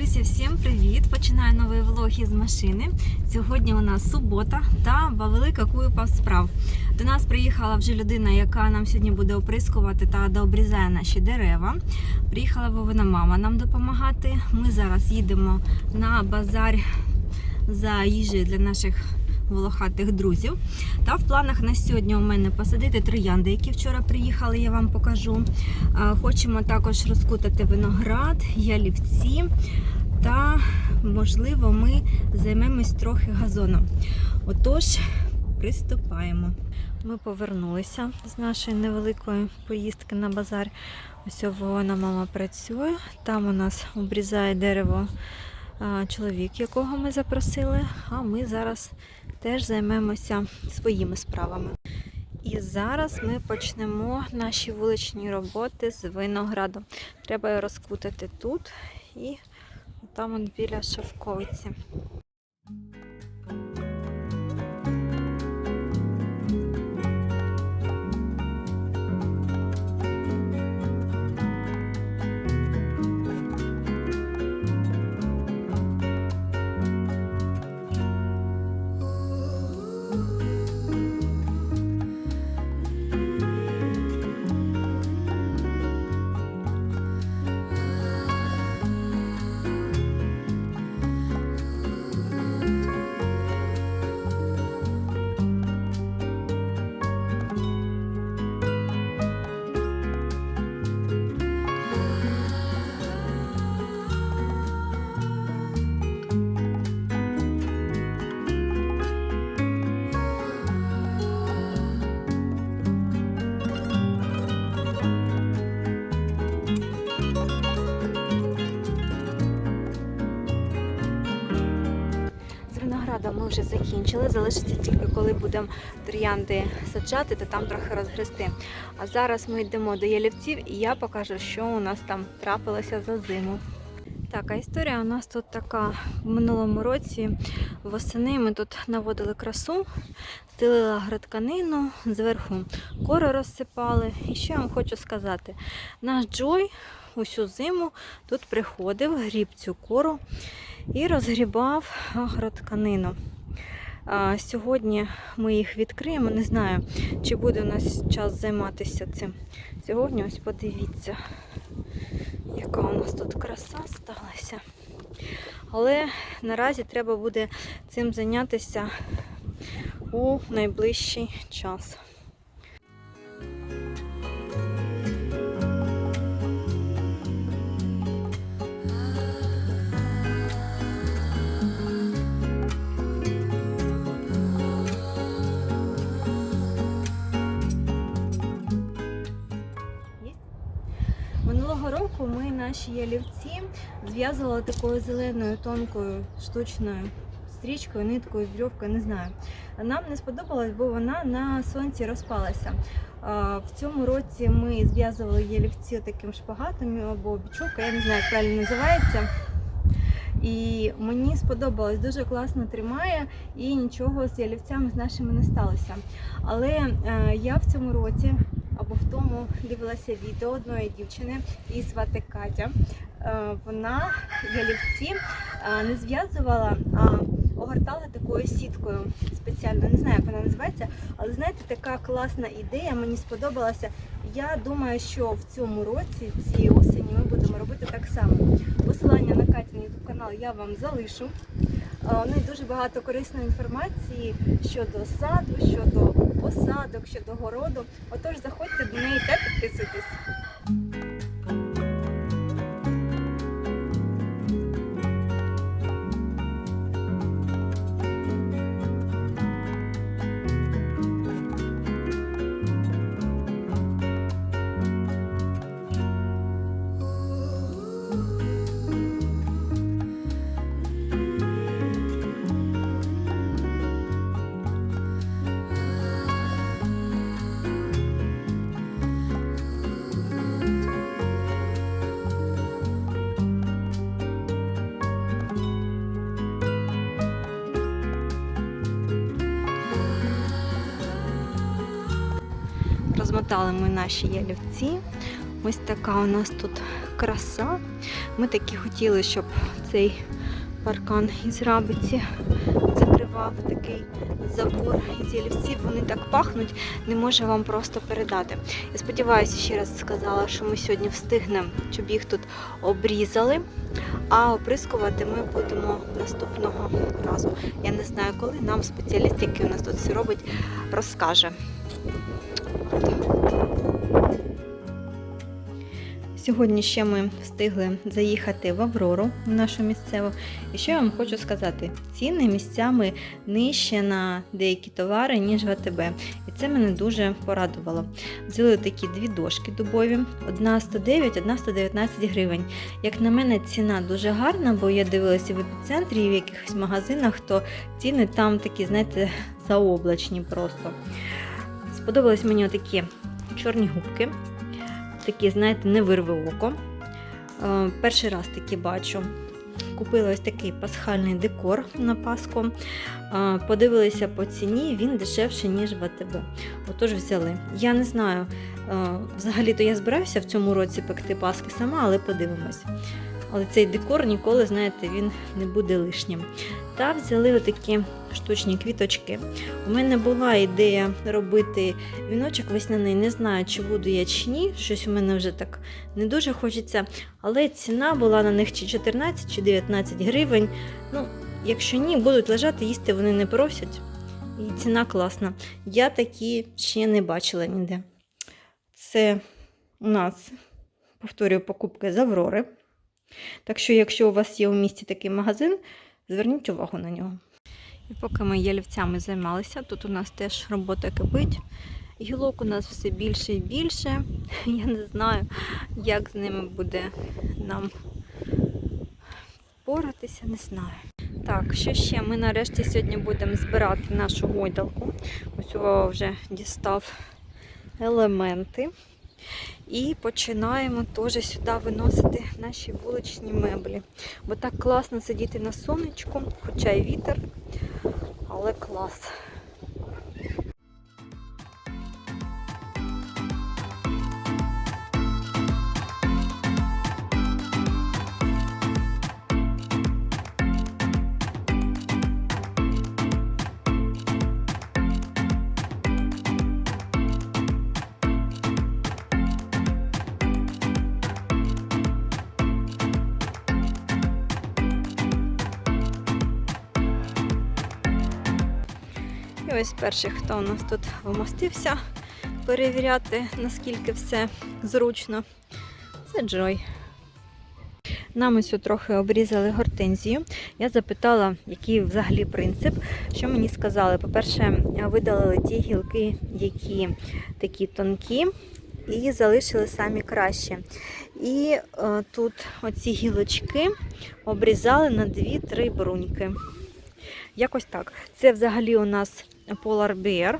Друзі, всім привіт! Починаю новий влог із машини. Сьогодні у нас субота та велика купа справ. До нас приїхала вже людина, яка нам сьогодні буде оприскувати та дообрізає наші дерева. Приїхала вона мама нам допомагати. Ми зараз їдемо на базар за їжею для наших волохатих друзів. Та в планах на сьогодні у мене посадити троянди, які вчора приїхали, я вам покажу. Хочемо також розкутати виноград, ялівці. Та, можливо, ми займемось трохи газоном. Отож, приступаємо. Ми повернулися з нашої невеликої поїздки на базар. Ось вона мама працює. Там у нас обрізає дерево чоловік, якого ми запросили. А ми зараз теж займемося своїми справами. І зараз ми почнемо наші вуличні роботи з винограду. Треба його розкутати тут і там біля шовковиці. Вже закінчили. Залишиться тільки коли будемо троянди саджати, то там трохи розгрести. А зараз ми йдемо до ялівців і я покажу, що у нас там трапилося за зиму. Так, а історія у нас тут така в минулому році восени ми тут наводили красу, стелила градканину, зверху кору розсипали. І що я вам хочу сказати? Наш Джой усю зиму тут приходив, гріб цю кору і розгрібав агротканину. Сьогодні ми їх відкриємо. Не знаю, чи буде у нас час займатися цим. Сьогодні ось подивіться, яка у нас тут краса сталася. Але наразі треба буде цим зайнятися у найближчий час. Наші ялівці зв'язували такою зеленою тонкою штучною стрічкою, ниткою, вірьовкою, не знаю. Нам не сподобалось, бо вона на сонці розпалася. В цьому році ми зв'язували ялівці таким шпагатом або бічовкою, я не знаю, як правильно називається. І мені сподобалось, дуже класно тримає і нічого з ялівцями з нашими не сталося. Але е, я в цьому році або в тому дивилася відео одної дівчини, її звати Катя. Е, Вона ялівці е, не зв'язувала, а огортала такою сіткою спеціально. Не знаю, як вона називається, але знаєте, така класна ідея, мені сподобалася. Я думаю, що в цьому році, цієї осені, ми будемо робити так само. Посилання на Катін YouTube канал я вам залишу. Е, У неї дуже багато корисної інформації щодо саду, щодо посадок, щодо городу. Отож, заходьте до неї та підписуйтесь. Розмотали ми наші ялівці. Ось така у нас тут краса. Ми таки хотіли, щоб цей паркан із рабиці закривав такий забор із ялівців. Вони так пахнуть, не можу вам просто передати. Я сподіваюся, ще раз сказала, що ми сьогодні встигнемо, щоб їх тут обрізали. А оприскувати ми будемо наступного разу. Я не знаю, коли нам спеціаліст, який у нас тут все робить, розкаже. Сьогодні ще ми встигли заїхати в Аврору в нашу місцеву. І що я вам хочу сказати: ціни місцями нижче на деякі товари, ніж в АТБ. І це мене дуже порадувало. Взяли такі дві дошки дубові, одна 109, одна 119 гривень. Як на мене, ціна дуже гарна, бо я дивилася в епіцентрі і в якихось магазинах, то ціни там такі, знаєте, заоблачні просто. Сподобались мені такі чорні губки такі, знаєте, не вирве око. Е, Перший раз такі бачу. Купила ось такий пасхальний декор на Пасху. Е, Подивилися по ціні, він дешевше, ніж в АТБ. Отож взяли. Я не знаю, е, взагалі-то я збираюся в цьому році пекти Пасхи сама, але подивимось. Але цей декор ніколи, знаєте, він не буде лишнім. Та взяли отакі штучні квіточки. У мене була ідея робити віночок весняний. Не знаю, чи буду я чи ні. Щось у мене вже так не дуже хочеться. Але ціна була на них чи 14, чи 19 гривень. Ну, якщо ні, будуть лежати, їсти вони не просять. І ціна класна. Я такі ще не бачила ніде. Це у нас, повторюю, покупки з Аврори. Так що, якщо у вас є у місті такий магазин, зверніть увагу на нього. І поки ми ялівцями займалися, тут у нас теж робота кипить. Гілок у нас все більше і більше. Я не знаю, як з ними буде нам поратися, не знаю. Так, що ще? Ми нарешті сьогодні будемо збирати нашу гойдалку. Ось вже дістав елементи. І починаємо теж сюди виносити наші вуличні меблі. Бо так класно сидіти на сонечку, хоча й вітер, але клас. І ось перший, хто у нас тут вмостився перевіряти, наскільки все зручно. Це Джой. Нам ось трохи обрізали гортензію. Я запитала, який взагалі принцип. Що мені сказали? По-перше, видалили ті гілки, які такі тонкі, і залишили самі кращі. І е, тут оці гілочки обрізали на 2-3 бруньки. Якось так. Це взагалі у нас Polar Bear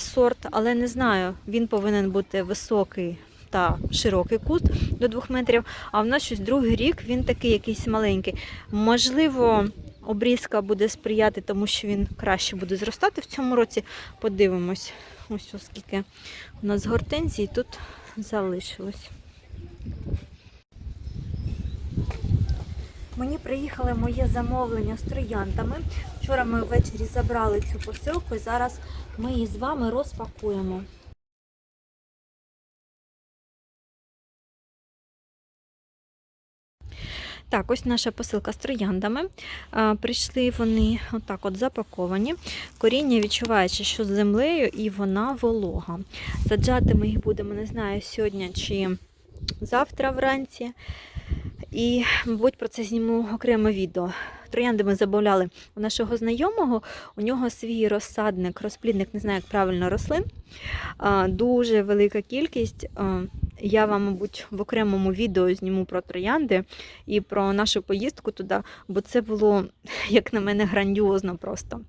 сорт, але не знаю, він повинен бути високий та широкий куст до 2 метрів. А в нас щось другий рік він такий якийсь маленький. Можливо, обрізка буде сприяти, тому що він краще буде зростати в цьому році. Подивимось, ось оскільки у нас гортензії тут залишилось. Мені приїхали моє замовлення з трояндами. Вчора ми ввечері забрали цю посилку і зараз ми її з вами розпакуємо. Так, ось наша посилка з трояндами. Прийшли вони отак от запаковані. Коріння відчуваючи, що з землею і вона волога. Саджати ми їх будемо, не знаю, сьогодні чи завтра вранці. І, мабуть, про це зніму окреме відео. Троянди ми замовляли у нашого знайомого. У нього свій розсадник, розплідник, не знаю, як правильно рослин. Дуже велика кількість. Я вам, мабуть, в окремому відео зніму про троянди і про нашу поїздку туди, бо це було, як на мене, грандіозно просто.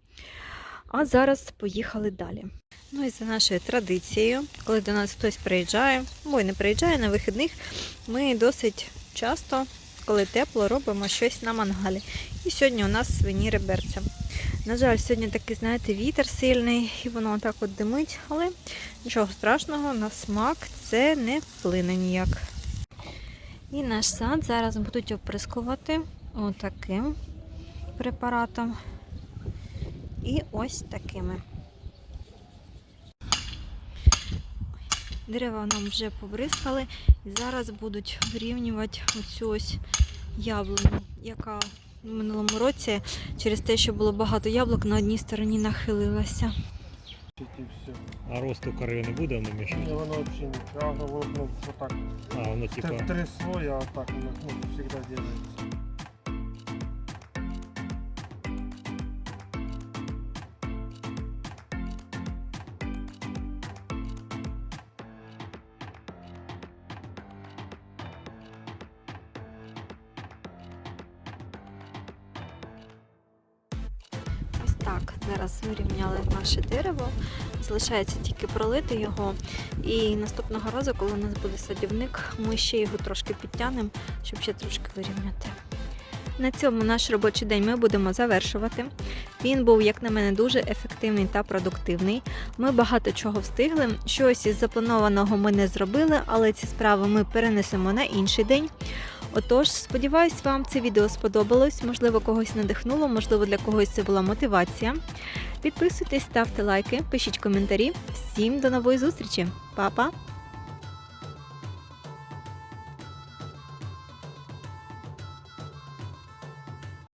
А зараз поїхали далі. Ну і за нашою традицією, коли до нас хтось приїжджає, або й не приїжджає на вихідних, ми досить часто, коли тепло, робимо щось на мангалі. І сьогодні у нас свині реберця. На жаль, сьогодні такий, знаєте, вітер сильний, і воно так от димить, але нічого страшного, на смак це не вплине ніяк. І наш сад зараз будуть оприскувати отаким препаратом. І ось такими. Дерева нам вже побризкали і зараз будуть вирівнювати оцю ось яблуню, яка в минулому році через те, що було багато яблук, на одній стороні нахилилася. А росту кори не буде воно Ні, воно взагалі не. Я воно ну, отак. А, воно типа. Три, три слоя, а так воно ну, завжди делается. Так. Зараз вирівняли наше дерево. Залишається тільки пролити його. І наступного разу, коли у нас буде садівник, ми ще його трошки підтягнемо, щоб ще трошки вирівняти. На цьому наш робочий день ми будемо завершувати. Він був, як на мене, дуже ефективний та продуктивний. Ми багато чого встигли. Щось із запланованого ми не зробили, але ці справи ми перенесемо на інший день. Отож, сподіваюсь, вам це відео сподобалось. Можливо, когось надихнуло, можливо, для когось це була мотивація. Підписуйтесь, ставте лайки, пишіть коментарі. Всім до нової зустрічі. Па-па!